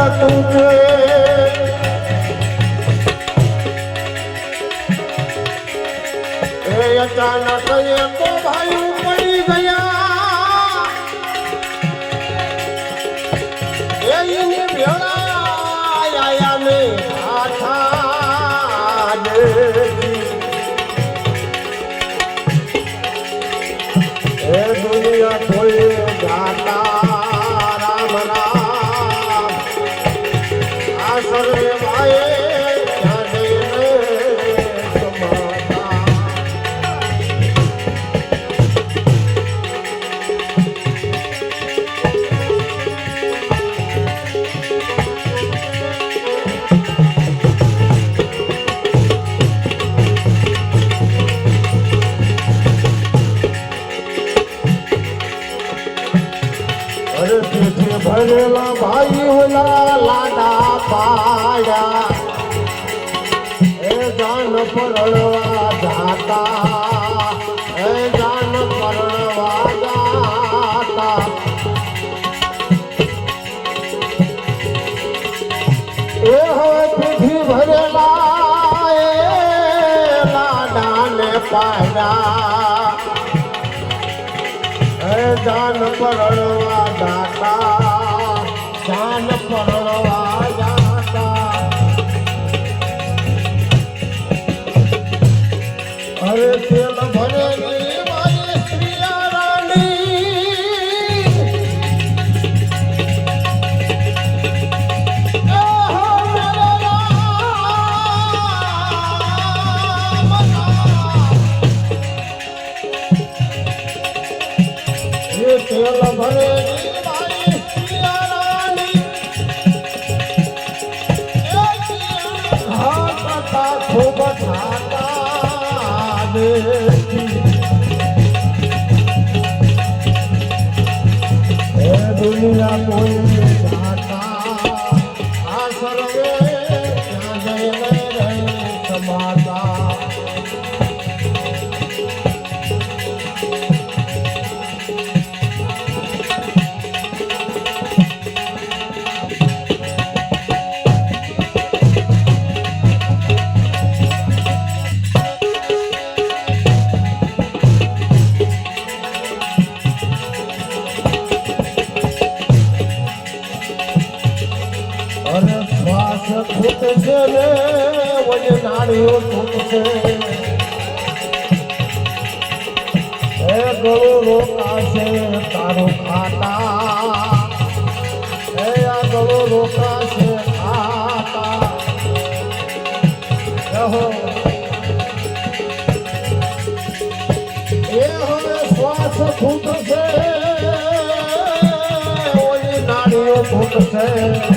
જતું છે એ અચાનક એ તો ભાઈ પડી ગયા દુનિયા કોઈ ભરેલા ભાઈ ઓલા લાડા પાડ્યા એ જાન પરણવા જાતા એ જાન પરણવા જાતા એ હવે પીઠી ભરેલા એ લાડાને પાડ્યા હે જાન પરણવા દાતા જાન પરણવા देखी શ્વાસ ખૂટશે ને વજે નાળીઓ તૂટશે એ ગળું રોકાશે તારું ખાતા. એ આ ગળું રોકાશે ખાતા. રહો એ હવે શ્વાસ ખૂટશે ઓલી નાળીઓ તૂટશે. હે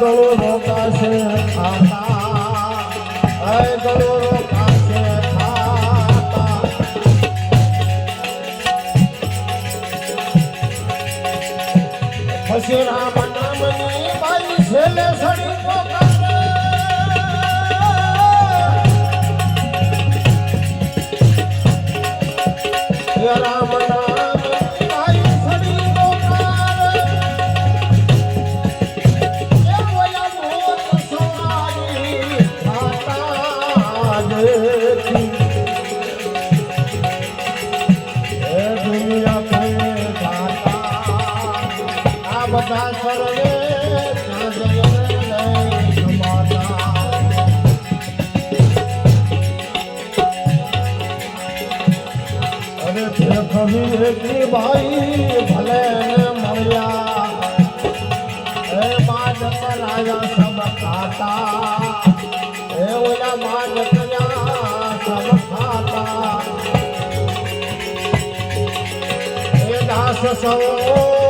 ગળો રોકાશે ખાતા. હે ગળો રોકાશે ખાતા. એટલી ભાઈ ભલે મળ્યા હે, માન કરાયા સબ ખાતા. હે, ઓલા કર્યા સબ ખાતા. હે, દાસ સૌ